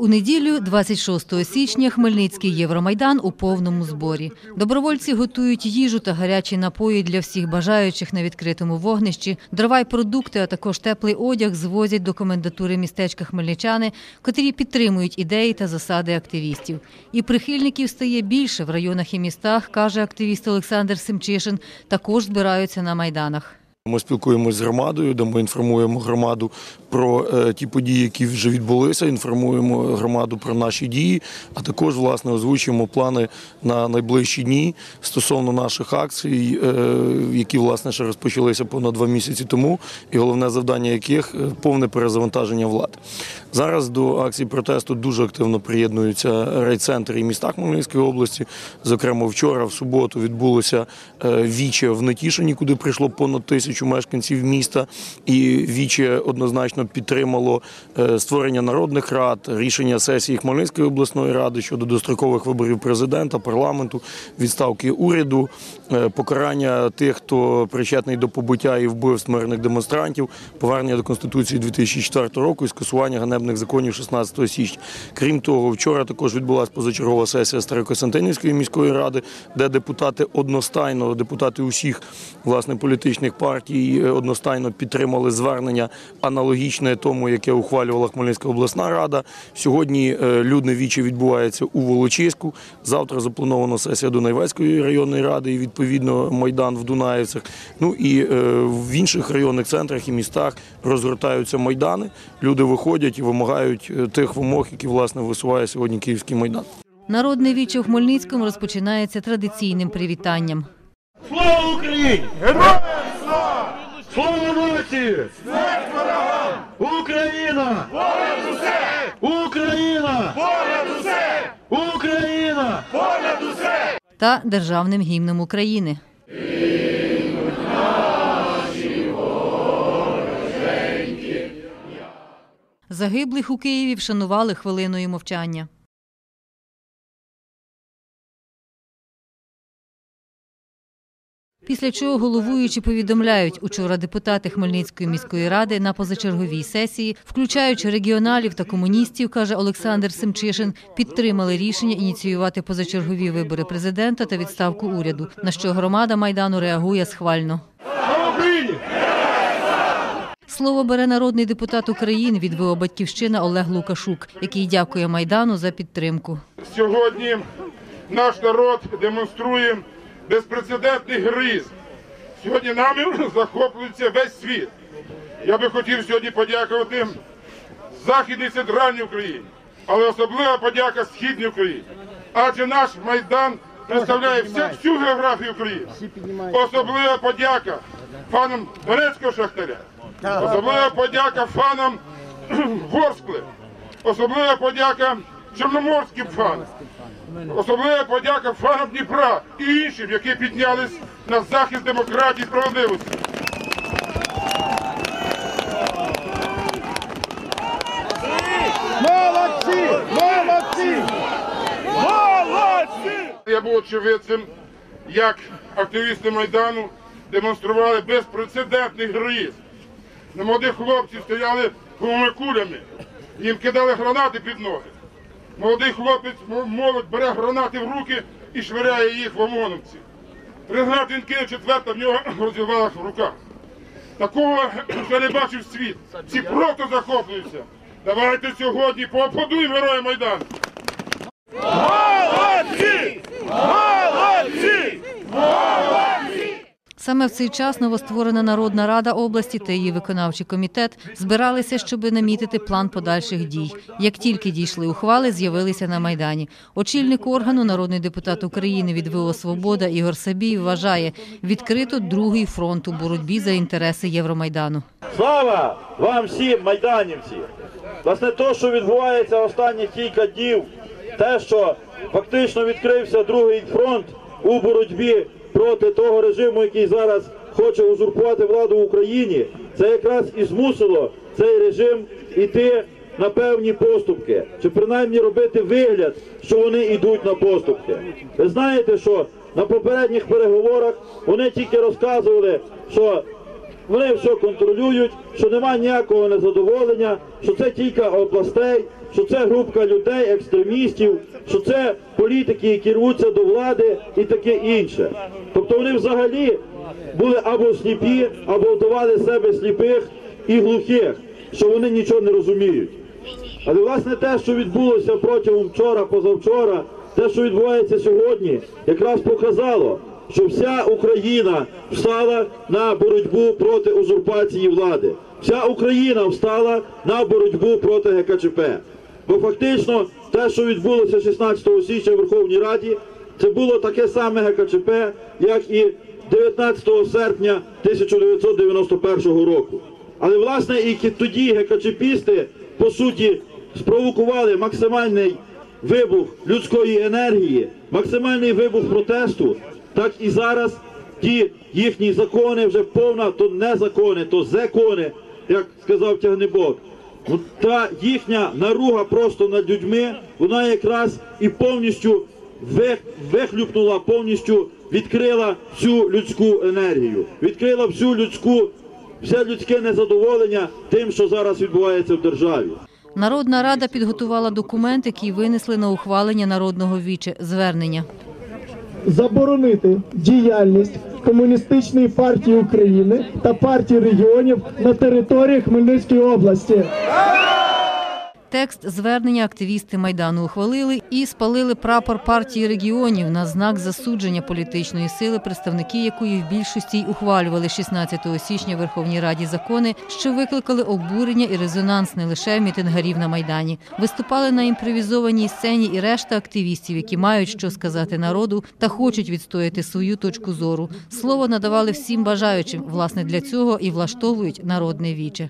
У неділю, 26 січня, Хмельницький Євромайдан у повному зборі. Добровольці готують їжу та гарячі напої для всіх бажаючих на відкритому вогнищі. Дрова й продукти, а також теплий одяг звозять до комендатури містечка хмельничани, котрі підтримують ідеї та засади активістів. І прихильників стає більше в районах і містах, каже активіст Олександр Семчишин. Також збираються на майданах. Ми спілкуємося з громадою, де ми інформуємо громаду про е, ті події, які вже відбулися. Інформуємо громаду про наші дії, а також власне озвучуємо плани на найближчі дні стосовно наших акцій, е, які власне ще розпочалися понад два місяці тому. І головне завдання яких е, повне перезавантаження влади. Зараз до акцій протесту дуже активно приєднуються райцентри і міста Хмельницької області. Зокрема, вчора, в суботу, відбулося віче в Нетішині, куди прийшло понад тисячу мешканців міста. І віче однозначно підтримало е, створення народних рад, рішення сесії Хмельницької обласної ради щодо дострокових виборів президента, парламенту, відставки уряду, е, покарання тих, хто причетний до побиття і вбивств мирних демонстрантів, повернення до конституції 2004 року і скасування ганебних законів 16 січня. Крім того, вчора також відбулася позачергова сесія Старокостянтинівської міської ради, де депутати одностайно, депутати усіх власне політичних партій е, одностайно підтримали звернення аналогічне тому, яке ухвалювала Хмельницька обласна рада. Сьогодні е, людне віче відбувається у Волочиську. Завтра запланована сесія Дунайвецької районної ради і відповідно майдан в Дунаївцях. Ну і е, в інших районних центрах і містах розгортаються майдани. Люди виходять і вимагають тих вимог, які власне висуває сьогодні Київський майдан. Народне віче в Хмельницькому розпочинається традиційним привітанням. Слава Україні! Героям нації! Смерть ворогам! Україна! Понад усе! Україна! Понад усе! Україна! Понад усе! та державним гімном України. Загиблих у Києві вшанували хвилиною мовчання. Після чого головуючі повідомляють, учора депутати Хмельницької міської ради на позачерговій сесії, включаючи регіоналів та комуністів, каже Олександр Семчишин, підтримали рішення ініціювати позачергові вибори президента та відставку уряду. На що громада майдану реагує схвально. Слово бере народний депутат України від ВО Батьківщина Олег Лукашук, який дякує майдану за підтримку. Сьогодні наш народ демонструє безпрецедентний героїзм. Сьогодні нами захоплюється весь світ. Я би хотів сьогодні подякувати Західній центральній Україні, але особлива подяка Східній Україні. Адже наш майдан представляє вся, всю географію України. Особлива подяка фанам Донецького шахтаря. Особлива подяка фанам Ворскли. Особлива подяка чорноморським фанам. Особлива подяка фанам Дніпра і іншим, які піднялись на захист демократії і справедливості. Молодці! Молодці! Молодці! Я був очевидцем, як активісти Майдану демонстрували безпрецедентний героїзм. На молодих хлопців стояли гумовими кулями, їм кидали гранати під ноги. Молодий хлопець, молодь бере гранати в руки і швиряє їх в ОМОНовців. Три гранати четверта в нього розірвалась в руках. Такого ще не бачив світ. Всі просто захоплюються. Давайте сьогодні поаплодуємо героям Майдану. Молодці! Саме в цей час новостворена Народна рада області та її виконавчий комітет збиралися, щоб намітити план подальших дій. Як тільки дійшли ухвали, з'явилися на майдані. Очільник органу, народний депутат України від ВО Свобода Ігор Сабій вважає відкрито другий фронт у боротьбі за інтереси Євромайдану. Слава вам всім, майданівці! Власне, те, що відбувається останні кілька днів, те, що фактично відкрився другий фронт у боротьбі проти того режиму, який зараз хоче узурпувати владу в Україні, це якраз і змусило цей режим іти на певні поступки, чи принаймні робити вигляд, що вони йдуть на поступки. Ви знаєте, що на попередніх переговорах вони тільки розказували, що вони все контролюють, що немає ніякого незадоволення, що це кілька областей, що це групка людей, екстремістів, що це політики, які рвуться до влади і таке інше. Тобто вони взагалі були або сліпі, або вдавали себе сліпих і глухих, що вони нічого не розуміють. Але власне те, що відбулося протягом вчора, позавчора, те, що відбувається сьогодні, якраз показало, що вся Україна встала на боротьбу проти узурпації влади. Вся Україна встала на боротьбу проти ГКЧП. Бо фактично те, що відбулося 16 січня в Верховній Раді, це було таке саме ГКЧП, як і 19 серпня 1991 року. Але власне і тоді гекачепісти по суті спровокували максимальний вибух людської енергії, максимальний вибух протесту. Так і зараз ті їхні закони вже повна, то не закони, то закони, як сказав Тягнебок. Та їхня наруга просто над людьми, вона якраз і повністю вих- вихлюпнула, повністю відкрила всю людську енергію, відкрила всю людську, все людське незадоволення тим, що зараз відбувається в державі. Народна рада підготувала документ, який винесли на ухвалення народного віче звернення. заборонити діяльність Комуністичної партії України та партії регіонів на території Хмельницької області. Текст звернення активісти майдану ухвалили і спалили прапор партії регіонів на знак засудження політичної сили, представники якої в більшості й ухвалювали 16 січня в Верховній Раді закони, що викликали обурення і резонанс не лише мітингарів на майдані. Виступали на імпровізованій сцені і решта активістів, які мають що сказати народу та хочуть відстояти свою точку зору. Слово надавали всім бажаючим. Власне для цього і влаштовують народне віче.